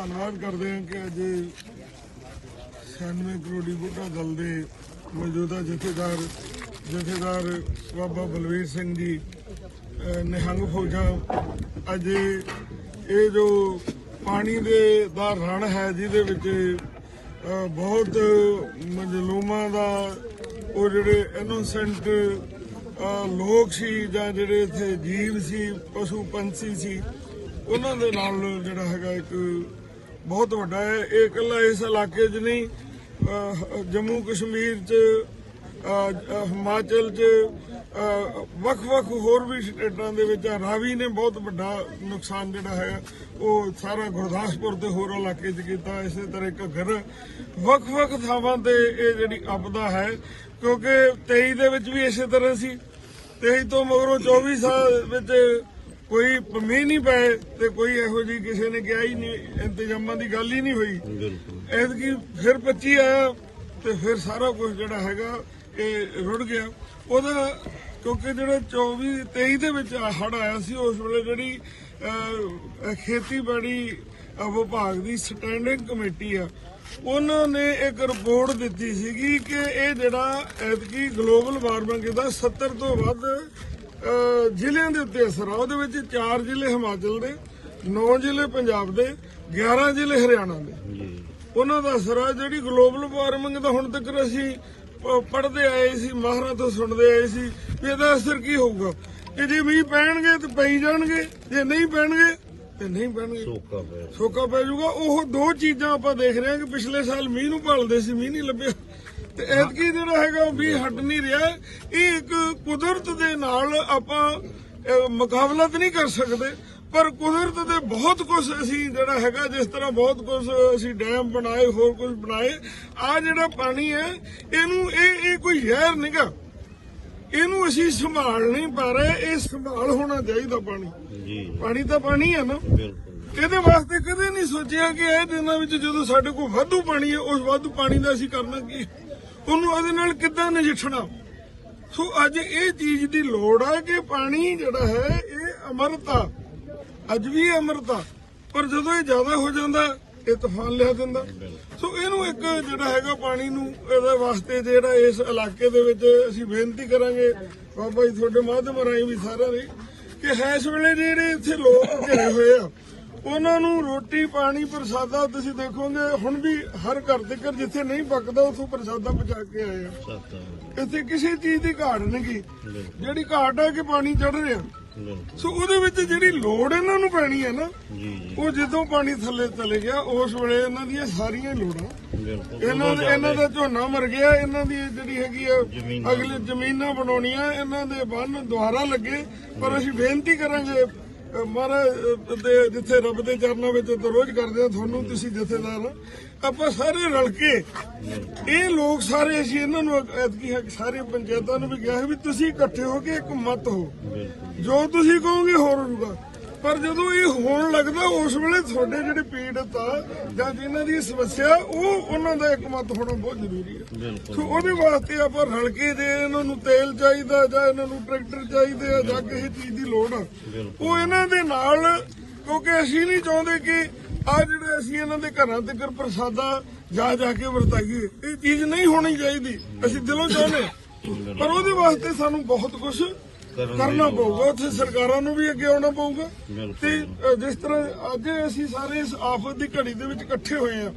ਧੰਨਵਾਦ ਕਰਦੇ ਹਾਂ ਕਿ ਅੱਜ 96 ਕਰੋੜੀ ਬੁੱਢਾ ਦਲ ਦੇ ਮੌਜੂਦਾ ਜਥੇਦਾਰ ਜਥੇਦਾਰ ਬਾਬਾ ਬਲਵੀਰ ਸਿੰਘ ਜੀ ਨਿਹੰਗ ਫੌਜਾਂ ਅੱਜ ਇਹ ਜੋ ਪਾਣੀ ਦੇ ਦਾ ਰਣ ਹੈ ਜਿਹਦੇ ਵਿੱਚ ਬਹੁਤ ਮਜਲੂਮਾਂ ਦਾ ਉਹ ਜਿਹੜੇ ਇਨੋਸੈਂਟ ਲੋਕ ਸੀ ਜਾਂ ਜਿਹੜੇ ਇੱਥੇ ਜੀਵ ਸੀ, ਪਸ਼ੂ ਪੰਛੀ ਸੀ, ਉਹਨਾਂ ਦੇ ਨਾਲ ਜਿਹੜਾ ਹੈਗਾ ਇੱਕ ਬਹੁਤ ਵੱਡਾ ਹੈ। ਇਹ ਇਕੱਲਾ ਇਸ ਇਲਾਕੇ 'ਚ ਨਹੀਂ ਜੰਮੂ ਕਸ਼ਮੀਰ 'ਚ ਹਿਮਾਚਲ 'ਚ ਵੱਖ-ਵੱਖ ਹੋਰ ਵੀ ਸਟੇਟਾਂ ਦੇ ਵਿੱਚ ਰਾਵੀ ਨੇ ਬਹੁਤ ਵੱਡਾ ਨੁਕਸਾਨ ਜਿਹੜਾ ਹੈ, ਉਹ ਸਾਰਾ ਗੁਰਦਾਸਪੁਰ ਤੇ ਹੋਰ ਇਲਾਕੇ 'ਚ ਕੀਤਾ। ਇਸੇ ਤਰ੍ਹਾਂ ਘੱਗਰ ਵੱਖ-ਵੱਖ ਥਾਵਾਂ ਤੇ ਇਹ ਜਿਹੜੀ ਆਪਦਾ ਹੈ, ਕਿਉਂਕਿ 23 ਦੇ ਵਿੱਚ ਵੀ ਇਸੇ ਤਰ੍ਹਾਂ ਸੀ। 23 ਤੋਂ ਮਗਰੋਂ 24 ਸਾਲ ਵਿੱਚ ਕੋਈ ਮੀਂਹ ਨਹੀਂ ਪਏ ਤੇ ਕੋਈ ਇਹੋ ਜਿਹੀ ਕਿਸੇ ਨੇ ਕਿਹਾ ਹੀ ਨਹੀਂ ਇੰਤਜ਼ਾਮਾਂ ਦੀ ਗੱਲ ਹੀ ਨਹੀਂ ਹੋਈ। ਐਤਕੀ ਫਿਰ 25 ਆਇਆ ਤੇ ਫਿਰ ਸਾਰਾ ਕੁਝ ਜਿਹੜਾ ਹੈਗਾ ਇਹ ਰੁੜ ਗਿਆ। ਉਹਦਾ ਕਿਉਂਕਿ ਜਿਹੜੇ 24 23 ਦੇ ਵਿੱਚ ਹੜ ਆਇਆ ਸੀ ਉਸ ਵੇਲੇ ਜਿਹੜੀ ਖੇਤੀਬਾੜੀ ਵਿਭਾਗ ਦੀ ਸਟੈਂਡਿੰਗ ਕਮੇਟੀ ਆ ਉਹਨਾਂ ਨੇ ਇੱਕ ਰਿਪੋਰਟ ਦਿੱਤੀ ਸੀਗੀ ਕਿ ਇਹ ਜਿਹੜਾ ਐਤਕੀ ਗਲੋਬਲ ਵਾਰਮਿੰਗ ਦਾ 70 ਤੋਂ ਵੱਧ ਜ਼ਿਲ੍ਹਿਆਂ ਦੇ ਉੱਤੇ ਅਸਰ ਆ। ਉਹਦੇ ਵਿੱਚ 4 ਜ਼ਿਲ੍ਹੇ ਹਿਮਾਚਲ ਦੇ 9 ਜ਼ਿਲ੍ਹੇ ਪੰਜਾਬ ਦੇ 11 ਜ਼ਿਲ੍ਹੇ ਹਰਿਆਣਾ ਦੇ। ਉਹਨਾਂ ਦਾ ਅਸਰ ਆ ਜਿਹੜੀ ਗਲੋਬਲ ਵਾਰਮਿੰਗ ਦਾ ਹੁਣ ਤੱਕ ਅਸੀਂ ਪੜਦੇ ਆਏ ਸੀ ਮਾਹਰਾਂ ਤੋਂ ਸੁਣਦੇ ਆਏ ਸੀ ਵੀ ਇਹਦਾ ਅਸਰ ਕੀ ਹੋਊਗਾ। ਕਿ ਜੇ ਮੀਂਹ ਪੈਣਗੇ ਤੇ ਪਈ ਜਾਣਗੇ ਜੇ ਨਹੀਂ ਪੈਣਗੇ ਤੇ ਨਹੀਂ ਪੈਣਗੇ। ਸੋਕਾ ਪਿਆ ਸੋਕਾ ਪੈ ਜਾਊਗਾ। ਉਹ ਦੋ ਚੀਜ਼ਾਂ ਆਪਾਂ ਦੇਖ ਰਹੇ ਹਾਂ ਕਿ ਪਿਛਲੇ ਸਾਲ ਮੀਂਹ ਨੂੰ ਭਾਲਦੇ ਸੀ ਮੀਂਹ ਨਹੀਂ ਲੱਭਿਆ। ਤੇ ਐਤਕੀ ਜਿਹੜਾ ਹੈਗਾ ਉਹ ਮੀਂਹ ਹਟ ਨਹੀਂ ਰਿਹਾ ਇਹ ਇੱਕ ਕੁਦਰਤ ਦੇ ਨਾਲ ਆਪਾਂ ਅਹ, ਮੁਕਾਬਲਾ ਤਾਂ ਨਹੀਂ ਕਰ ਸਕਦੇ। ਪਰ ਕੁਦਰਤ ਦੇ ਬਹੁਤ ਕੁਝ ਅਸੀਂ ਜਿਹੜਾ ਹੈਗਾ ਜਿਸ ਤਰ੍ਹਾਂ ਬਹੁਤ ਕੁਝ ਅਸੀਂ ਡੈਮ ਬਣਾਏ ਹੋਰ ਕੁਝ ਬਣਾਏ ਆ ਜਿਹੜਾ ਪਾਣੀ ਹੈ ਇਹਨੂੰ ਇਹ ਇਹ ਕੋਈ ਜ਼ਹਿਰ ਨਹੀਂਗਾ ਇਹਨੂੰ ਅਸੀਂ ਸੰਭਾਲ ਨਹੀਂ ਪਾ ਰਹੇ ਇਹ ਸੰਭਾਲ ਹੋਣਾ ਚਾਹੀਦਾ ਪਾਣੀ। ਜੀ। ਪਾਣੀ ਤਾਂ ਪਾਣੀ ਹੈ ਨਾ। ਇਹਦੇ ਵਾਸਤੇ ਕਦੇ ਨਹੀਂ ਸੋਚਿਆ ਕਿ ਇਹ ਦਿਨਾਂ ਵਿੱਚ ਜਦੋਂ ਸਾਡੇ ਕੋਲ ਵਾਧੂ ਪਾਣੀ ਹੈ ਉਸ ਵਾਧੂ ਪਾਣੀ ਦਾ ਅਸੀਂ ਕਰਨਾ ਕੀ ਉਹਨੂੰ ਉਹਦੇ ਨਾਲ ਕਿੱਦਾਂ ਨਜਿੱਠਣਾ? ਸੋ ਅੱਜ ਇਹ ਚੀਜ਼ ਦੀ ਲੋੜ ਹੈ ਕਿ ਪਾਣੀ ਜਿਹੜਾ ਹੈ, ਇਹ ਅਮਰਤਾ ਅੱਜ ਵੀ ਅਮਰਤਾ ਪਰ ਜਦੋਂ ਇਹ ਜ਼ਿਆਦਾ ਹੋ ਜਾਂਦਾ, ਇਹ ਤੂਫਾਨ ਲਿਆ ਦਿੰਦਾ। ਸੋ ਇਹਨੂੰ ਇੱਕ ਜਿਹੜਾ ਹੈਗਾ ਪਾਣੀ ਨੂੰ ਇਹਦੇ ਵਾਸਤੇ ਜਿਹੜਾ ਇਸ ਇਲਾਕੇ ਦੇ ਵਿੱਚ ਅਸੀਂ ਬੇਨਤੀ ਕਰਾਂਗੇ। ਬਾਬਾ ਜੀ, ਤੁਹਾਡੇ ਮਾਧਿਅਮ ਰਾਹੀਂ ਵੀ ਸਾਰਿਆਂ ਦੀ ਕਿ ਇਸ ਵੇਲੇ ਜਿਹੜੇ ਇੱਥੇ ਲੋਕ ਘਿਰੇ ਹੋਏ ਆ ਉਹਨਾਂ ਨੂੰ ਰੋਟੀ ਪਾਣੀ ਪ੍ਰਸਾਦਾ ਤੁਸੀਂ ਦੇਖੋਗੇ ਹੁਣ ਵੀ ਹਰ ਘਰ ਦੇ ਘਰ ਜਿੱਥੇ ਨਹੀਂ ਪੱਕਦਾ ਉਥੋਂ ਪ੍ਰਸਾਦਾ ਪਹੁੰਚਾ ਕੇ ਆਏ ਆ। ਇੱਥੇ ਕਿਸੇ ਚੀਜ਼ ਦੀ ਘਾਟ ਨਹੀਂ ਗੀ। ਜਿਹੜੀ ਘਾਟ ਹੈ ਕਿ ਪਾਣੀ ਚੜ ਰਿਹਾ। ਸੋ ਉਹਦੇ ਵਿੱਚ ਜਿਹੜੀ ਲੋੜ ਇਹਨਾਂ ਨੂੰ ਪੈਣੀ ਹੈ ਨਾ ਉਹ ਜਦੋਂ ਪਾਣੀ ਥੱਲੇ ਚਲੇ ਗਿਆ ਉਸ ਵੇਲੇ ਇਹਨਾਂ ਦੀਆਂ ਸਾਰੀਆਂ ਲੋੜਾਂ। ਇਹਨਾਂ ਇਹਨਾਂ ਦਾ ਝੋਨਾ ਮਰ ਗਿਆ ਇਹਨਾਂ ਦੀ ਜਿਹੜੀ ਹੈਗੀ ਆ। ਅਗਲੇ ਜ਼ਮੀਨਾਂ ਬਣਾਉਣੀਆਂ ਇਹਨਾਂ ਦੇ ਬੰਨ ਦੁਆਰਾ ਲੱਗੇ। ਪਰ ਅਸੀਂ ਬੇਨਤੀ ਕਰਾਂਗੇ ਮਹਾਰਾਜ ਦੇ ਜਿੱਥੇ ਰੱਬ ਦੇ ਚਰਨਾਂ ਵਿੱਚ ਤਾਂ ਰੋਜ਼ ਕਰਦੇ ਆ ਤੁਹਾਨੂੰ ਤੁਸੀਂ ਜਥੇਦਾਰ। ਆਪਾਂ ਸਾਰੇ ਰਲ ਕੇ ਇਹ ਲੋਕ ਸਾਰੇ ਅਸੀਂ ਇਹਨਾਂ ਨੂੰ ਐਤਕੀ ਸਾਰੇ ਪੰਚਾਇਤਾਂ ਨੂੰ ਵੀ ਕਿਹਾ ਵੀ ਤੁਸੀਂ ਇਕੱਠੇ ਹੋ ਕੇ ਇੱਕ ਮਤ ਹੋ। ਜੋ ਤੁਸੀਂ ਕਹੋਗੇ ਹੋਰ ਹੋਊਗਾ ਪਰ ਜਦੋਂ ਇਹ ਹੋਣ ਲੱਗਦਾ ਉਸ ਵੇਲੇ ਤੁਹਾਡੇ ਜਿਹੜੇ ਪੀੜਤ ਆ ਜਾਂ ਜਿਨ੍ਹਾਂ ਦੀ ਸਮੱਸਿਆ ਉਹ ਉਹਨਾਂ ਦਾ ਇੱਕ ਮਤ ਹੋਣਾ ਬਹੁਤ ਜ਼ਰੂਰੀ ਹੈ। ਸੋ ਉਹਦੇ ਵਾਸਤੇ ਆਪਾਂ ਰਲ ਕੇ ਜੇ ਇਹਨਾਂ ਨੂੰ ਤੇਲ ਚਾਹੀਦਾ ਜਾਂ ਇਹਨਾਂ ਨੂੰ ਟਰੈਕਟਰ ਚਾਹੀਦੇ ਆ ਜਾਂ ਕਿਸੇ ਚੀਜ਼ ਦੀ ਲੋੜ ਆ ਉਹ ਇਹਨਾਂ ਦੇ ਨਾਲ ਕਿਉਂਕਿ ਅਸੀਂ ਨਹੀਂ ਚਾਹੁੰਦੇ ਕਿ ਆ ਜਿਹੜੇ ਅਸੀਂ ਇਹਨਾਂ ਦੇ ਘਰਾਂ ਤੱਕ ਪ੍ਰਸਾਦਾ ਜਾ ਜਾ ਕੇ ਵਰਤਾਈਏ ਇਹ ਚੀਜ਼ ਨਹੀਂ ਹੋਣੀ ਚਾਹੀਦੀ। ਅਸੀਂ ਦਿਲੋਂ ਚਾਹੁੰਦੇ। ਪਰ ਉਹਦੇ ਵਾਸਤੇ ਸਾਨੂੰ ਬਹੁਤ ਕੁਝ ਕਰਨ। ਪਊਗਾ ਉੱਥੇ ਸਰਕਾਰਾਂ ਨੂੰ ਵੀ ਅੱਗੇ ਆਉਣਾ ਪਊਗਾ। ਤੇ ਜਿਸ ਤਰ੍ਹਾਂ ਅੱਜ ਅਸੀਂ ਸਾਰੇ ਇਸ ਆਫਤ ਦੀ ਘੜੀ ਦੇ ਵਿੱਚ ਇਕੱਠੇ ਹੋਏ ਆ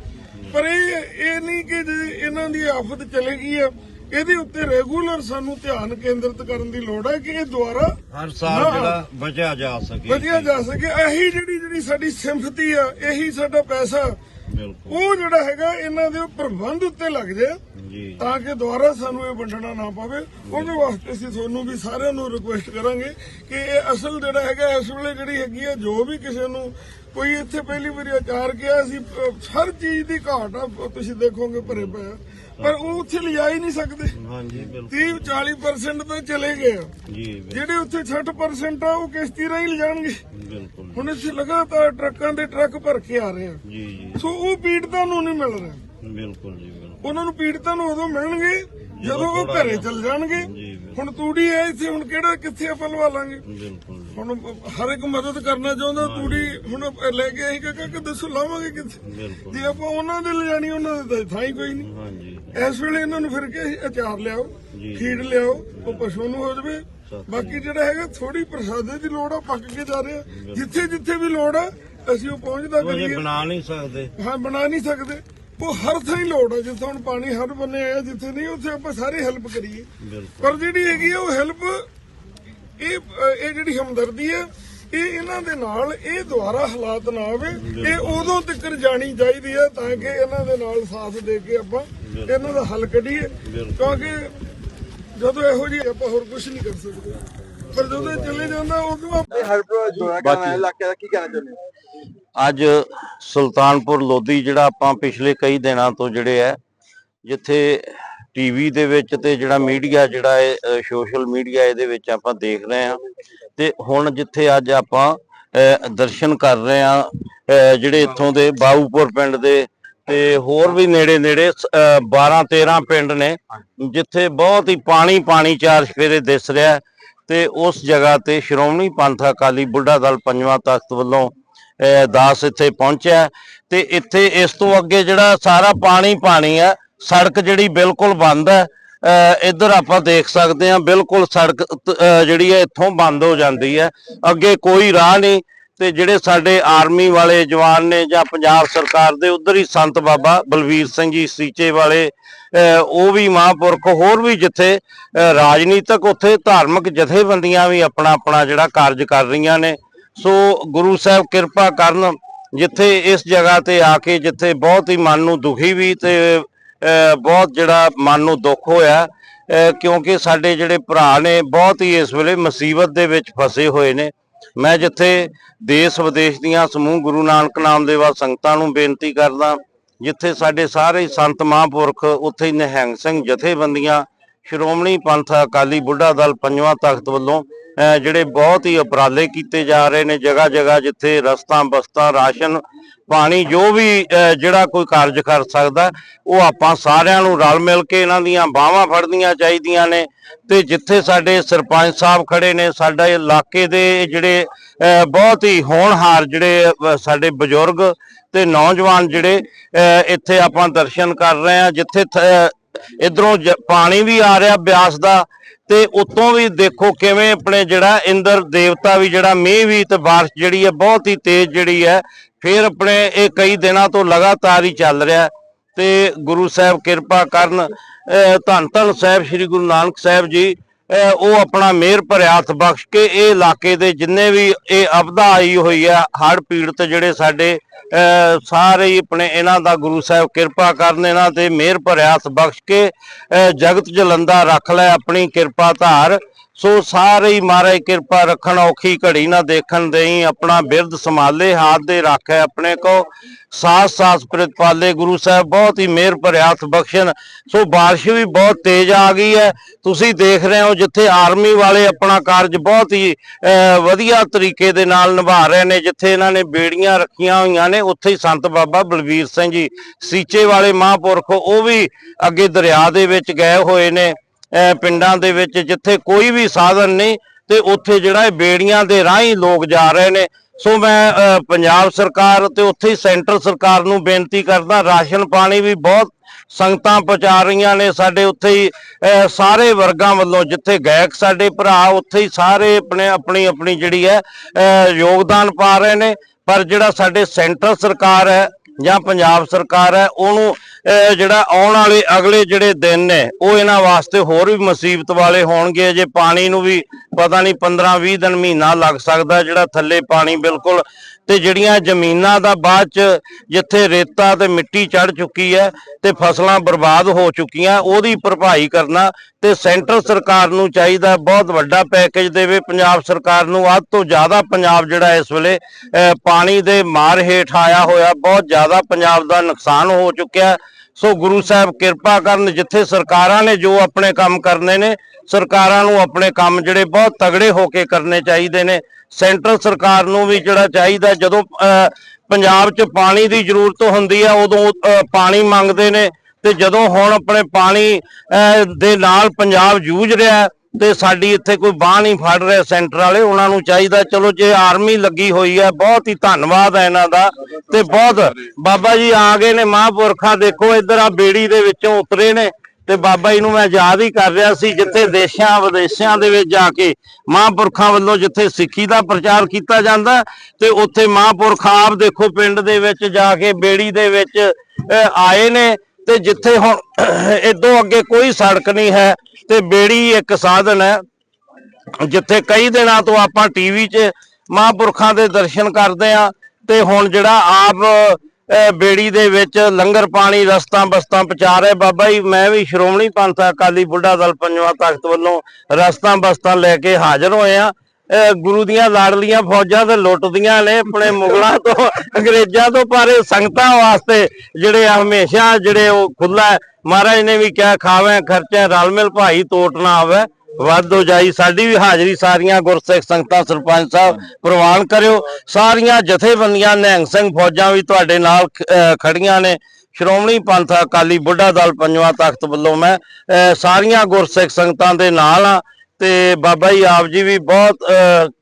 ਪਰ ਇਹ ਇਹ ਨਹੀਂ ਕਿ ਜੇ ਇਹਨਾਂ ਦੀ ਆਫਤ ਚਲੇ ਗਈ ਆ ਇਹਦੇ ਉੱਤੇ ਰੈਗੂਲਰ ਸਾਨੂੰ ਧਿਆਨ ਕੇਂਦਰਿਤ ਕਰਨ ਦੀ ਲੋੜ ਹੈ ਕਿ ਇਹ ਦੁਆਰਾ ਹਰ ਸਾਲ। ਜਿਹੜਾ ਬਚਿਆ ਜਾ ਸਕੇ ਵਧੀਆ ਜਾ ਸਕੇ ਇਹੀ ਜਿਹੜੀ ਜਿਹੜੀ ਸਾਡੀ ਸਿੰਪਥੀ ਆ ਇਹੀ ਸਾਡਾ ਪੈਸਾ ਉਹ ਜਿਹੜਾ ਹੈਗਾ ਇਹਨਾਂ ਦੇ ਪ੍ਰਬੰਧ ਉੱਤੇ ਲੱਗ ਜੀ। ਤਾਂ ਕਿ ਦੁਬਾਰਾ ਸਾਨੂੰ ਇਹ ਵੰਡਣਾ ਨਾ ਪਵੇ। ਉਹਦੇ ਵਾਸਤੇ ਅਸੀਂ ਤੁਹਾਨੂੰ ਵੀ ਸਾਰਿਆਂ ਨੂੰ ਰਿਕੁਐਸਟ ਕਰਾਂਗੇ ਕਿ ਇਹ ਅਸਲ ਜਿਹੜਾ ਹੈਗਾ ਇਸ ਵੇਲੇ ਜਿਹੜੀ ਹੈਗੀ ਹੈ ਜੋ ਵੀ ਕਿਸੇ ਨੂੰ ਕੋਈ ਇੱਥੇ ਪਹਿਲੀ ਵਾਰੀ ਆਚਾਰ ਗਿਆ ਸੀ ਹਰ ਚੀਜ਼ ਦੀ ਘਾਟ ਆ ਤੁਸੀਂ ਦੇਖੋਗੇ ਭਰੇ ਪਏ ਆ। ਪਰ ਉਹ ਉੱਥੇ ਲਿਜਾ ਹੀ ਨਹੀਂ ਸਕਦੇ। ਹਾਂਜੀ ਬਿਲਕੁਲ। 30 40% ਤਾਂ ਚਲੇ ਗਏ ਆ। ਜੀ ਜਿਹੜੇ ਉੱਥੇ 60% ਆ ਉਹ ਕਿਸ਼ਤੀ ਰਾਹੀਂ ਲਿਜਾਣਗੇ। ਬਿਲਕੁਲ ਹੁਣ ਇੱਥੇ ਲਗਾਤਾਰ ਟਰੱਕਾਂ ਦੇ ਟਰੱਕ ਭਰ ਕੇ ਆ ਰਹੇ ਆ। ਜੀ ਜੀ। ਸੋ ਉਹ ਪੀੜਤਾਂ ਨੂੰ ਨਹੀਂ ਮਿਲ ਰਿਹਾ। ਬਿਲਕੁਲ ਜੀ ਬਿਲਕੁਲ। ਉਹਨਾਂ ਨੂੰ ਪੀੜਤਾਂ ਨੂੰ ਉਦੋਂ ਮਿਲਣਗੇ ਜਦੋਂ ਉਹ ਘਰੇ ਚੱਲ ਜਾਣਗੇ। ਜੀ ਬਿਲਕੁਲ। ਹੁਣ ਤੂੜੀ ਹੈ ਇੱਥੇ ਹੁਣ ਕਿਹੜਾ ਕਿੱਥੇ ਆਪਾਂ ਲਵਾ ਲਾਂਗੇ? ਬਿਲਕੁਲ ਜੀ। ਹੁਣ ਹਰ ਇੱਕ ਮਦਦ ਕਰਨਾ ਚਾਹੁੰਦਾ ਤੂੜੀ ਹੁਣ ਲੈ ਕੇ ਆਈ ਕਿ ਕਿ ਦੱਸੋ ਲਾਵਾਂਗੇ ਕਿੱਥੇ? ਬਿਲਕੁਲ। ਜੇ ਆਪਾਂ ਉਹਨਾਂ ਦੇ ਲਿਜਾਣੀ ਉਹਨਾਂ ਦੇ ਤਾਂ ਥਾਂ ਹੀ ਕੋਈ ਨਹੀਂ। ਇਸ ਵੇਲੇ ਇਹਨਾਂ ਨੂੰ ਫਿਰ ਕੇ ਅਚਾਰ ਲਿਆਓ। ਫੀਡ ਲਿਆਓ ਉਹ ਪਸ਼ੂ ਨੂੰ ਹੋ ਜਾਵੇ। ਬਾਕੀ ਜਿਹੜਾ ਹੈਗਾ ਥੋੜੀ ਪ੍ਰਸਾਦੇ ਦੀ ਲੋੜ ਆ ਪੱਕ ਕੇ ਜਾ ਰਿਹਾ ਜਿੱਥੇ ਜਿੱਥੇ ਵੀ ਲੋੜ ਆ ਅਸੀਂ ਉਹ ਪਹੁੰਚਦਾ ਕਰੀਏ। ਬਣਾ ਨਹੀਂ ਸਕਦੇ। ਹਾਂ ਬਣਾ ਨਹੀਂ ਸਕਦੇ। ਉਹ ਹਰ ਥਾਂ ਹੀ ਲੋੜ ਆ ਜਿੱਥੇ ਹੁਣ ਪਾਣੀ ਹਰ ਬੰਨੇ ਆਇਆ ਜਿੱਥੇ ਨਹੀਂ ਉੱਥੇ ਆਪਾਂ ਸਾਰੇ ਹੈਲਪ ਕਰੀਏ। ਪਰ ਜਿਹੜੀ ਹੈਗੀ ਉਹ ਹੈਲਪ ਇਹ ਇਹ ਜਿਹੜੀ ਹਮਦਰਦੀ ਹੈ ਇਹ ਇਹਨਾਂ ਦੇ ਨਾਲ ਇਹ ਦੁਆਰਾ ਹਾਲਾਤ ਨਾ ਆਵੇ ਇਹ ਉਦੋਂ ਤੱਕ ਜਾਣੀ ਚਾਹੀਦੀ ਹੈ ਤਾਂ ਕਿ ਇਹਨਾਂ ਦੇ ਨਾਲ ਸਾਥ ਦੇ ਕੇ ਆਪਾਂ ਇਹਨਾਂ ਦਾ ਹੱਲ ਕੱਢੀਏ। ਕਿਉਂਕਿ ਜਦੋਂ ਇਹੋ ਜਿਹੀ ਆਪਾਂ ਹੋਰ ਕੁਝ ਨਹੀਂ ਕਰ ਸਕਦੇ। ਪਰ ਜਦੋਂ ਇਹ ਚਲੇ ਜਾਂਦਾ ਉਦੋਂ ਆਪਾਂ ਹਰ ਦੌਰਾ ਕਰਨ ਇਲਾਕੇ ਦਾ ਕੀ ਕਹਿਣਾ ਚਾਹੁੰਦੇ ਅੱਜ ਸੁਲਤਾਨਪੁਰ ਲੋਧੀ ਜਿਹੜਾ ਆਪਾਂ ਪਿਛਲੇ ਕਈ ਦਿਨਾਂ ਤੋਂ ਜਿਹੜੇ ਹੈ ਜਿੱਥੇ ਟੀਵੀ ਦੇ ਵਿੱਚ ਤੇ ਜਿਹੜਾ ਮੀਡੀਆ ਜਿਹੜਾ ਹੈ ਸੋਸ਼ਲ ਮੀਡੀਆ ਇਹਦੇ ਵਿੱਚ ਆਪਾਂ ਦੇਖ ਰਹੇ ਹਾਂ ਤੇ ਹੁਣ ਜਿੱਥੇ ਅੱਜ ਆਪਾਂ ਦਰਸ਼ਨ ਕਰ ਰਹੇ ਹਾਂ ਜਿਹੜੇ ਇੱਥੋਂ ਦੇ ਬਾਬੂਪੁਰ ਪਿੰਡ ਦੇ ਤੇ ਹੋਰ ਵੀ ਨੇੜੇ ਨੇੜੇ 12 13 ਪਿੰਡ ਨੇ, ਜਿੱਥੇ ਬਹੁਤ ਹੀ ਪਾਣੀ ਪਾਣੀ ਚਾਰ ਸਫੇਰੇ ਦਿਸ ਰਿਹਾ ਤੇ ਉਸ ਜਗ੍ਹਾ ਤੇ ਸ਼੍ਰੋਮਣੀ ਪੰਥ ਅਕਾਲੀ ਬੁੱਢਾ ਦਲ ਪੰਜਵਾਂ ਤਖਤ ਵੱਲੋਂ, ਅਹ, ਦਾਸ ਇੱਥੇ ਪਹੁੰਚਿਆ ਤੇ ਇੱਥੇ ਇਸ ਤੋਂ ਅੱਗੇ ਜਿਹੜਾ ਸਾਰਾ ਪਾਣੀ ਪਾਣੀ ਹੈ, ਸੜਕ ਜਿਹੜੀ ਬਿਲਕੁਲ ਬੰਦ ਹੈ ਇੱਧਰ ਆਪਾਂ ਦੇਖ ਸਕਦੇ ਹਾਂ, ਬਿਲਕੁਲ ਸੜਕ ਜਿਹੜੀ ਹੈ ਇੱਥੋਂ ਬੰਦ ਹੋ ਜਾਂਦੀ ਹੈ। ਅੱਗੇ ਕੋਈ ਰਾਹ ਨਹੀਂ ਤੇ ਜਿਹੜੇ ਸਾਡੇ ਆਰਮੀ ਵਾਲੇ ਜਵਾਨ ਨੇ ਜਾਂ ਪੰਜਾਬ ਸਰਕਾਰ ਦੇ, ਉਧਰ ਹੀ ਸੰਤ ਬਾਬਾ ਬਲਵੀਰ ਸਿੰਘ ਜੀ ਸੀਚੇ ਵਾਲੇ ਉਹ ਵੀ ਮਹਾਂਪੁਰਖ, ਹੋਰ ਵੀ ਜਿੱਥੇ ਰਾਜਨੀਤਿਕ ਉੱਥੇ ਧਾਰਮਿਕ ਜਥੇਬੰਦੀਆਂ ਵੀ ਆਪਣਾ ਆਪਣਾ ਜਿਹੜਾ ਕਾਰਜ ਕਰ ਰਹੀਆਂ ਨੇ। ਸੋ ਗੁਰੂ ਸਾਹਿਬ ਕਿਰਪਾ ਕਰਨ ਜਿੱਥੇ ਇਸ ਜਗ੍ਹਾ ਤੇ ਆ ਕੇ, ਜਿੱਥੇ ਬਹੁਤ ਹੀ ਮਨ ਨੂੰ ਦੁਖੀ ਵੀ ਤੇ ਬਹੁਤ ਜਿਹੜਾ ਮਨ ਨੂੰ ਦੁੱਖ ਹੋਇਆ ਕਿਉਂਕਿ ਸਾਡੇ ਜਿਹੜੇ ਭਰਾ ਨੇ ਬਹੁਤ ਹੀ ਇਸ ਵੇਲੇ ਮੁਸੀਬਤ ਦੇ ਵਿੱਚ ਫਸੇ ਹੋਏ ਨੇ। ਮੈਂ ਜਿੱਥੇ ਦੇਸ਼ ਵਿਦੇਸ਼ ਦੀਆਂ ਸਮੂਹ ਗੁਰੂ ਨਾਨਕ ਨਾਮ ਦੇਵਾ ਸੰਗਤਾਂ ਨੂੰ ਬੇਨਤੀ ਕਰਦਾ, ਜਿੱਥੇ ਸਾਡੇ ਸਾਰੇ ਸੰਤ ਮਹਾਂਪੁਰਖ, ਉੱਥੇ ਹੀ ਨਿਹੰਗ ਸਿੰਘ ਜਥੇਬੰਦੀਆਂ, ਸ਼੍ਰੋਮਣੀ ਪੰਥ ਅਕਾਲੀ ਬੁੱਢਾ ਦਲ ਪੰਜਵਾਂ ਤਖਤ ਵੱਲੋਂ ਜਿਹੜੇ ਬਹੁਤ ਹੀ ਉਪਰਾਲੇ ਕੀਤੇ ਜਾ ਰਹੇ ਨੇ, ਜਗ੍ਹਾ ਜਗ੍ਹਾ ਜਿੱਥੇ ਰਸਤਾ ਬਸਤਾ, ਰਾਸ਼ਨ, ਪਾਣੀ ਜੋ ਵੀ ਜਿਹੜਾ ਕੋਈ ਕਾਰਜ ਕਰ ਸਕਦਾ, ਉਹ ਆਪਾਂ ਸਾਰਿਆਂ ਨੂੰ ਰਲ ਮਿਲ ਕੇ ਇਹਨਾਂ ਦੀਆਂ ਬਾਹਾਂ ਫੜਨੀਆਂ ਚਾਹੀਦੀਆਂ ਨੇ। ਤੇ ਜਿੱਥੇ ਸਾਡੇ ਸਰਪੰਚ ਸਾਹਿਬ ਖੜੇ ਨੇ, ਸਾਡੇ ਇਲਾਕੇ ਦੇ ਜਿਹੜੇ, ਅਹ ਬਹੁਤ ਹੀ ਹੋਣਹਾਰ ਜਿਹੜੇ ਸਾਡੇ ਬਜ਼ੁਰਗ ਤੇ ਨੌਜਵਾਨ ਜਿਹੜੇ, ਅਹ ਇੱਥੇ ਆਪਾਂ ਦਰਸ਼ਨ ਕਰ ਰਹੇ ਆ ਜਿੱਥੇ ਇਧਰੋਂ ਪਾਣੀ ਵੀ ਆ ਰਿਹਾ ਬਿਆਸ ਦਾ ਤੇ ਉਤੋਂ ਵੀ ਦੇਖੋ ਕਿਵੇਂ ਆਪਣੇ ਜਿਹੜਾ ਇੰਦਰ ਦੇਵਤਾ ਵੀ ਜਿਹੜਾ ਮੀਂਹ ਵੀ ਤੇ ਬਾਰਿਸ਼ ਜਿਹੜੀ ਹੈ ਬਹੁਤ ਹੀ ਤੇਜ਼ ਜਿਹੜੀ ਹੈ, ਫਿਰ ਆਪਣੇ ਇਹ ਕਈ ਦਿਨਾਂ ਤੋਂ ਲਗਾਤਾਰ ਹੀ ਚੱਲ ਰਿਹਾ ਤੇ ਗੁਰੂ ਸਾਹਿਬ ਕਿਰਪਾ ਕਰਨ, ਅਹ ਧੰਨ ਧੰਨ ਸਾਹਿਬ, ਸ੍ਰੀ ਗੁਰੂ ਨਾਨਕ ਸਾਹਿਬ ਜੀ ਉਹ ਆਪਣਾ ਮਿਹਰ ਭਰਿਆ ਹੱਥ ਬਖਸ਼ ਕੇ ਇਹ ਇਲਾਕੇ ਦੇ ਜਿੰਨੇ ਵੀ ਇਹ ਆਪਦਾ ਆਈ ਹੋਈ ਹੈ ਹੜ ਪੀੜਤ ਜਿਹੜੇ ਸਾਡੇ, ਅਹ, ਸਾਰੇ ਹੀ ਆਪਣੇ ਇਹਨਾਂ ਦਾ ਗੁਰੂ ਸਾਹਿਬ ਕਿਰਪਾ ਕਰਨ ਇਹਨਾਂ ਤੇ ਮਿਹਰ ਭਰਿਆ ਹੱਥ ਬਖਸ਼ ਕੇ, ਅਹ, ਜਗਤ ਜਲੰਦਾ ਰੱਖ ਲੈ ਆਪਣੀ ਕਿਰਪਾ ਧਾਰ। ਸੋ ਸਾਰੇ ਹੀ ਮਹਾਰਾਜ ਕਿਰਪਾ ਰੱਖਣ ਔਖੀ ਘੜੀ ਨਾ ਦੇਖਣ ਦੇਈ ਆਪਣਾ ਬਿਰਧ ਸੰਭਾਲੇ ਹਾਥ ਦੇ ਰੱਖੇ ਆਪਣੇ ਕੋ। ਸਾਸ ਸਾਸ ਪ੍ਰਤਪਾਲੇ ਗੁਰੂ ਸਾਹਿਬ ਬਹੁਤ ਹੀ ਮਿਹਰ ਭਰਿਆ ਬਖਸ਼ਣ। ਸੋ ਬਾਰਿਸ਼ ਵੀ ਬਹੁਤ ਤੇਜ਼ ਆ ਗਈ ਹੈ। ਤੁਸੀਂ ਦੇਖ ਰਹੇ ਹੋ ਜਿੱਥੇ ਆਰਮੀ ਵਾਲੇ ਆਪਣਾ ਕਾਰਜ ਬਹੁਤ ਹੀ ਅਹ, ਵਧੀਆ ਤਰੀਕੇ ਦੇ ਨਾਲ ਨਿਭਾ ਰਹੇ ਨੇ ਜਿੱਥੇ ਇਹਨਾਂ ਨੇ ਬੇੜੀਆਂ ਰੱਖੀਆਂ ਹੋਈਆਂ ਨੇ ਉੱਥੇ ਹੀ ਸੰਤ ਬਾਬਾ ਬਲਵੀਰ ਸਿੰਘ ਜੀ ਸੀਚੇ ਵਾਲੇ ਮਹਾਂਪੁਰਖ ਉਹ ਵੀ ਅੱਗੇ ਦਰਿਆ ਦੇ ਵਿੱਚ ਗਏ ਹੋਏ ਨੇ। ਪਿੰਡਾਂ ਦੇ ਵਿੱਚ ਜਿੱਥੇ ਕੋਈ ਵੀ ਸਾਧਨ ਨਹੀਂ ਤੇ ਉੱਥੇ ਜਿਹੜਾ ਇਹ ਬੇੜੀਆਂ ਦੇ ਰਾਹੀਂ ਲੋਕ ਜਾ ਰਹੇ ਨੇ। ਸੋ ਮੈਂ ਪੰਜਾਬ ਸਰਕਾਰ ਤੇ ਉੱਥੇ ਹੀ ਸੈਂਟਰ ਸਰਕਾਰ ਨੂੰ ਬੇਨਤੀ ਕਰਦਾ ਰਾਸ਼ਨ ਪਾਣੀ ਵੀ ਬਹੁਤ ਸੰਗਤਾਂ ਪਹੁੰਚਾ ਰਹੀਆਂ ਨੇ ਸਾਡੇ ਉੱਥੇ ਹੀ ਅਹ, ਸਾਰੇ ਵਰਗਾਂ ਵੱਲੋਂ ਜਿੱਥੇ ਗਾਇਕ ਸਾਡੇ ਭਰਾ ਉੱਥੇ ਹੀ ਸਾਰੇ ਆਪਣੇ ਆਪਣੀ ਆਪਣੀ ਜਿਹੜੀ ਹੈ ਅਹ, ਯੋਗਦਾਨ ਪਾ ਰਹੇ ਨੇ। ਪਰ ਜਿਹੜਾ ਸਾਡੇ ਸੈਂਟਰ ਸਰਕਾਰ ਹੈ ਜਾਂ ਪੰਜਾਬ ਸਰਕਾਰ ਹੈ ਉਹਨੂੰ ਅਹ, ਜਿਹੜਾ ਆਉਣ ਵਾਲੇ ਅਗਲੇ ਜਿਹੜੇ ਦਿਨ ਨੇ ਉਹ ਇਹਨਾਂ ਵਾਸਤੇ ਹੋਰ ਵੀ ਮੁਸੀਬਤ ਵਾਲੇ ਹੋਣਗੇ। ਜੇ ਪਾਣੀ ਨੂੰ ਵੀ ਪਤਾ ਨਹੀਂ 15 20 ਦਿਨ ਮਹੀਨਾ ਲੱਗ ਸਕਦਾ ਜਿਹੜਾ ਥੱਲੇ ਪਾਣੀ ਬਿਲਕੁਲ ਤੇ ਜਿਹੜੀਆਂ ਜ਼ਮੀਨਾਂ ਦਾ ਬਾਅਦ ਚ ਜਿੱਥੇ ਰੇਤਾ ਤੇ ਮਿੱਟੀ ਚੜ ਚੁੱਕੀ ਹੈ ਤੇ ਫਸਲਾਂ ਬਰਬਾਦ ਹੋ ਚੁੱਕੀਆਂ ਉਹਦੀ ਭਰਪਾਈ ਕਰਨਾ ਤੇ ਸੈਂਟਰ ਸਰਕਾਰ ਨੂੰ ਚਾਹੀਦਾ ਬਹੁਤ ਵੱਡਾ ਪੈਕੇਜ ਦੇਵੇ। ਪੰਜਾਬ ਸਰਕਾਰ ਨੂੰ ਵੱਧ ਤੋਂ ਜ਼ਿਆਦਾ ਪੰਜਾਬ ਜਿਹੜਾ ਇਸ ਵੇਲੇ ਅਹ, ਪਾਣੀ ਦੇ ਮਾਰ ਹੇਠ ਆਇਆ ਹੋਇਆ ਬਹੁਤ ਜ਼ਿਆਦਾ ਪੰਜਾਬ ਦਾ ਨੁਕਸਾਨ ਹੋ ਚੁੱਕਿਆ। ਸੋ ਗੁਰੂ ਸਾਹਿਬ ਕਿਰਪਾ ਕਰਨ ਜਿੱਥੇ ਸਰਕਾਰਾਂ ਨੇ ਜੋ ਆਪਣੇ ਕੰਮ ਕਰਨੇ ਨੇ ਸਰਕਾਰਾਂ ਨੂੰ ਆਪਣੇ ਕੰਮ ਜਿਹੜੇ ਬਹੁਤ ਤਗੜੇ ਹੋ ਕੇ ਕਰਨੇ ਚਾਹੀਦੇ ਨੇ। ਸੈਂਟਰ ਸਰਕਾਰ ਨੂੰ ਵੀ ਜਿਹੜਾ ਚਾਹੀਦਾ ਜਦੋਂ ਅਹ, ਪੰਜਾਬ 'ਚ ਪਾਣੀ ਦੀ ਜ਼ਰੂਰਤ ਹੁੰਦੀ ਹੈ ਉਦੋਂ ਪਾਣੀ ਮੰਗਦੇ ਨੇ ਤੇ ਜਦੋਂ ਹੁਣ ਆਪਣੇ ਪਾਣੀ ਅਹ, ਦੇ ਨਾਲ ਪੰਜਾਬ ਜੂਝ ਰਿਹਾ ਤੇ ਸਾਡੀ ਇੱਥੇ ਕੋਈ ਬਾਹ ਨਹੀਂ ਫੜ ਰਿਹਾ ਸੈਂਟਰ ਵਾਲੇ ਉਹਨਾਂ ਨੂੰ ਚਾਹੀਦਾ ਚਲੋ ਜੇ ਆਰਮੀ ਲੱਗੀ ਹੋਈ ਹੈ ਬਹੁਤ ਹੀ ਧੰਨਵਾਦ ਹੈ ਇਹਨਾਂ ਦਾ ਤੇ ਬਹੁਤ ਬਾਬਾ ਜੀ ਆ ਗਏ ਨੇ ਮਹਾਂਪੁਰਖਾਂ ਦੇਖੋ ਇੱਧਰ ਆ ਬੇੜੀ ਦੇ ਵਿੱਚੋਂ ਉਤਰੇ ਨੇ। ਤੇ ਬਾਬਾ ਜੀ ਨੂੰ ਮੈਂ ਯਾਦ ਹੀ ਕਰ ਰਿਹਾ ਸੀ ਜਿੱਥੇ ਦੇਸ਼ਾਂ ਵਿਦੇਸ਼ਾਂ ਦੇ ਵਿੱਚ ਜਾ ਕੇ ਮਹਾਂਪੁਰਖਾਂ ਵੱਲੋਂ ਜਿੱਥੇ ਸਿੱਖੀ ਦਾ ਪ੍ਰਚਾਰ ਕੀਤਾ ਜਾਂਦਾ ਤੇ ਉੱਥੇ ਮਹਾਂਪੁਰਖ ਆਪ ਦੇਖੋ ਪਿੰਡ ਦੇ ਵਿੱਚ ਜਾ ਕੇ ਬੇੜੀ ਦੇ ਵਿੱਚ ਆਏ ਨੇ ਤੇ ਜਿੱਥੇ ਹੁਣ ਇਦੋਂ ਅੱਗੇ ਕੋਈ ਸੜਕ ਨਹੀਂ ਹੈ ਤੇ ਬੇੜੀ ਇੱਕ ਸਾਧਨ ਹੈ, ਜਿੱਥੇ ਕਈ ਦਿਨਾਂ ਤੋਂ ਆਪਾਂ ਟੀਵੀ 'ਚ ਮਹਾਂਪੁਰਖਾਂ ਦੇ ਦਰਸ਼ਨ ਕਰਦੇ ਆ ਤੇ ਹੁਣ ਜਿਹੜਾ ਆਪ ਬੇੜੀ ਦੇ ਵਿੱਚ ਲੰਗਰ ਪਾਣੀ, ਰਸਤਾ ਬਸਤਾਂ ਪਹੁੰਚਾ ਰਹੇ। ਬਾਬਾ ਜੀ, ਮੈਂ ਵੀ ਸ਼੍ਰੋਮਣੀ ਪੰਥ ਅਕਾਲੀ ਬੁੱਢਾ ਦਲ ਪੰਜਵਾਂ ਤਖਤ ਵੱਲੋਂ ਰਸਤਾ ਬਸਤਾਂ ਲੈ ਕੇ ਹਾਜ਼ਰ ਹੋਏ ਆ ਗੁਰੂ ਦੀਆਂ ਲਾਡਲੀਆਂ ਫੌਜਾਂ ਤੇ ਲੁੱਟਦੀਆਂ ਨੇ ਆਪਣੇ ਮੁਗਲਾਂ ਤੋਂ, ਅੰਗਰੇਜ਼ਾਂ ਤੋਂ, ਪਰ ਸੰਗਤਾਂ ਵਾਸਤੇ ਜਿਹੜੇ ਹਮੇਸ਼ਾ ਜਿਹੜੇ ਉਹ ਖੁੱਲਾ ਮਹਾਰਾਜ ਨੇ ਵੀ ਕਿਹਾ, ਖਾਵੇਂ, ਖਰਚੇ ਰਲ ਮਿਲ ਭਾਈ, ਤੋਟ ਨਾ ਆਵੇ। ਵੱਧ ਹੋ ਜਾਈ ਸਾਡੀ ਵੀ ਹਾਜ਼ਰੀ ਸਾਰੀਆਂ ਗੁਰਸਿੱਖ ਸੰਗਤਾਂ ਸਰਪੰਚ ਸਾਹਿਬ ਪ੍ਰਵਾਨ ਕਰਿਓ। ਸਾਰੀਆਂ ਜਥੇਬੰਦੀਆਂ ਨਿਹੰਗ ਸਿੰਘ ਫੌਜਾਂ ਵੀ ਤੁਹਾਡੇ ਨਾਲ ਖੜੀਆਂ ਨੇ। ਸ਼੍ਰੋਮਣੀ ਪੰਥ ਅਕਾਲੀ ਬੁੱਢਾ ਦਲ ਪੰਜਵਾਂ ਤਖਤ ਵੱਲੋਂ ਮੈਂ ਸਾਰੀਆਂ ਗੁਰਸਿੱਖ ਸੰਗਤਾਂ ਦੇ ਨਾਲ ਆ ਤੇ ਬਾਬਾ ਜੀ ਆਪ ਜੀ ਵੀ ਬਹੁਤ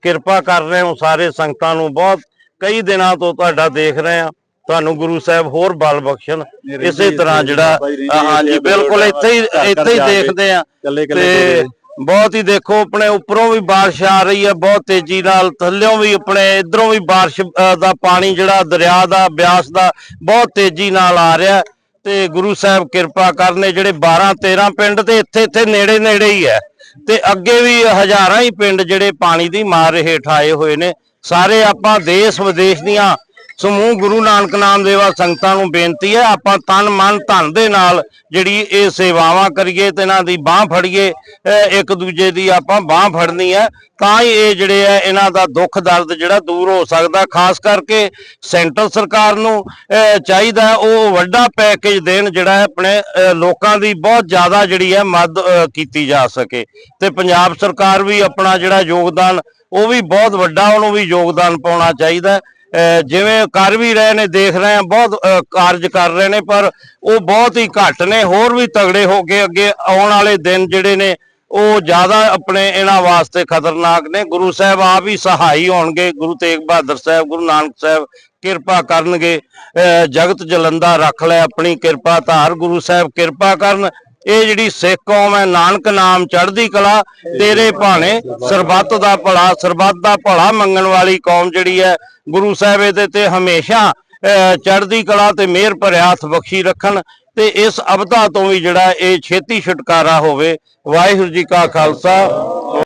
ਕਿਰਪਾ ਕਰ ਰਹੇ ਹੋ ਸਾਰੇ ਸੰਗਤਾਂ ਨੂੰ। ਬਹੁਤ ਕਈ ਦਿਨਾਂ ਤੋਂ ਤੁਹਾਡਾ ਦੇਖ ਰਹੇ ਆ ਤੁਹਾਨੂੰ ਗੁਰੂ ਸਾਹਿਬ ਹੋਰ ਬਲ ਬਖਸ਼ਣ। ਇਸੇ ਤਰ੍ਹਾਂ ਜਿਹੜਾ ਹਾਂਜੀ ਬਿਲਕੁਲ ਇੱਥੇ ਹੀ ਇੱਥੇ ਹੀ ਦੇਖਦੇ ਆ ਤੇ ਬਹੁਤ ਹੀ ਦੇਖੋ, ਆਪਣੇ ਉੱਪਰੋਂ ਵੀ ਬਾਰਿਸ਼ ਆ ਰਹੀ ਹੈ, ਬਹੁਤ ਤੇਜ਼ੀ ਨਾਲ, ਥੱਲਿਓਂ ਵੀ ਆਪਣੇ, ਇਧਰੋਂ ਵੀ ਬਾਰਿਸ਼ ਦਾ ਪਾਣੀ ਜਿਹੜਾ ਦਰਿਆ ਦਾ, ਬਿਆਸ ਦਾ, ਬਹੁਤ ਤੇਜ਼ੀ ਨਾਲ ਆ ਰਿਹਾ ਤੇ ਗੁਰੂ ਸਾਹਿਬ ਕਿਰਪਾ ਕਰਨੇ ਜਿਹੜੇ 12 13 ਪਿੰਡ ਤੇ ਇੱਥੇ ਇੱਥੇ ਨੇੜੇ ਨੇੜੇ ਹੀ ਹੈ। ਤੇ ਅੱਗੇ ਵੀ ਹਜ਼ਾਰਾਂ ਹੀ ਪਿੰਡ ਜਿਹੜੇ ਪਾਣੀ ਦੀ ਮਾਰ ਹੇਠ ਆਏ ਹੋਏ ਨੇ। ਸਾਰੇ ਆਪਾਂ ਦੇਸ਼ ਵਿਦੇਸ਼ ਦੀਆਂ ਸਮੂਹ ਗੁਰੂ ਨਾਨਕ ਨਾਮ ਦੇਵਾ ਸੰਗਤਾਂ ਨੂੰ ਬੇਨਤੀ ਹੈ, ਆਪਾਂ ਤਨ ਮਨ ਧਨ ਦੇ ਨਾਲ ਜਿਹੜੀ ਇਹ ਸੇਵਾਵਾਂ ਕਰੀਏ ਤੇ ਇਹਨਾਂ ਦੀ ਬਾਹ ਫੜੀਏ ਇੱਕ ਦੂਜੇ ਦੀ ਆਪਾਂ ਬਾਹ ਫੜਨੀ ਹੈ, ਤਾਂ ਹੀ ਇਹ ਜਿਹੜੇ ਹੈ ਇਹਨਾਂ ਦਾ ਦੁੱਖ ਦਰਦ ਜਿਹੜਾ ਦੂਰ ਹੋ ਸਕਦਾ, ਖਾਸ ਕਰਕੇ ਸੈਂਟਰ ਸਰਕਾਰ ਨੂੰ ਚਾਹੀਦਾ ਉਹ ਵੱਡਾ ਪੈਕੇਜ ਦੇਣ ਜਿਹੜਾ ਆਪਣੇ, ਅਹ ਲੋਕਾਂ ਦੀ ਬਹੁਤ ਜ਼ਿਆਦਾ ਜਿਹੜੀ ਹੈ ਮਦਦ ਕੀਤੀ ਜਾ ਸਕੇ। ਤੇ ਪੰਜਾਬ ਸਰਕਾਰ ਵੀ ਆਪਣਾ ਜਿਹੜਾ ਯੋਗਦਾਨ, ਉਹ ਵੀ ਬਹੁਤ ਵੱਡਾ, ਉਹਨੂੰ ਵੀ ਯੋਗਦਾਨ ਪਾਉਣਾ ਚਾਹੀਦਾ ਜਿਵੇਂ ਕਰ ਵੀ ਰਹੇ ਨੇ, ਦੇਖ ਰਹੇ ਆ ਬਹੁਤ ਕਾਰਜ ਕਰ ਰਹੇ ਨੇ, ਪਰ ਉਹ ਬਹੁਤ ਹੀ ਘੱਟ ਨੇ, ਹੋਰ ਵੀ ਤਗੜੇ ਹੋ ਕੇ ਅੱਗੇ ਆਉਣ ਵਾਲੇ ਦਿਨ ਜਿਹੜੇ ਨੇ, ਉਹ ਜ਼ਿਆਦਾ ਆਪਣੇ ਇਹਨਾਂ ਵਾਸਤੇ ਖਤਰਨਾਕ ਨੇ। ਗੁਰੂ ਸਾਹਿਬ ਆਪ ਹੀ ਸਹਾਈ ਹੋਣਗੇ, ਗੁਰੂ ਤੇਗ ਬਹਾਦਰ ਸਾਹਿਬ, ਗੁਰੂ ਨਾਨਕ ਸਾਹਿਬ ਕਿਰਪਾ ਕਰਨਗੇ। ਅਹ ਜਗਤ ਜਲੰਦਾ ਰੱਖ ਲੈ ਆਪਣੀ ਕਿਰਪਾ ਧਾਰ, ਗੁਰੂ ਸਾਹਿਬ ਕਿਰਪਾ ਕਰਨ। ਇਹ ਜਿਹੜੀ ਸਿੱਖ ਕੌਮ ਹੈ ਨਾਨਕ ਨਾਮ ਚੜ੍ਹਦੀ ਕਲਾ ਤੇਰੇ ਭਾਣੇ ਸਰਬੱਤ ਦਾ ਭਲਾ ਸਰਬੱਤ ਦਾ ਭਲਾ ਮੰਗਣ ਵਾਲੀ ਕੌਮ ਜਿਹੜੀ ਹੈ ਗੁਰੂ ਸਾਹਿਬ ਇਹਦੇ ਤੇ ਹਮੇਸ਼ਾ ਅਹ, ਚੜ੍ਹਦੀ ਕਲਾ ਤੇ ਮਿਹਰ ਭਰਿਆ ਹੱਥ ਬਖਸ਼ੀ ਰੱਖਣ ਤੇ ਇਸ ਅਬਦਾ ਤੋਂ ਵੀ ਜਿਹੜਾ ਇਹ ਛੇਤੀ ਛੁਟਕਾਰਾ ਹੋਵੇ। ਵਾਹਿਗੁਰੂ ਜੀ ਕਾ ਖਾਲਸਾ।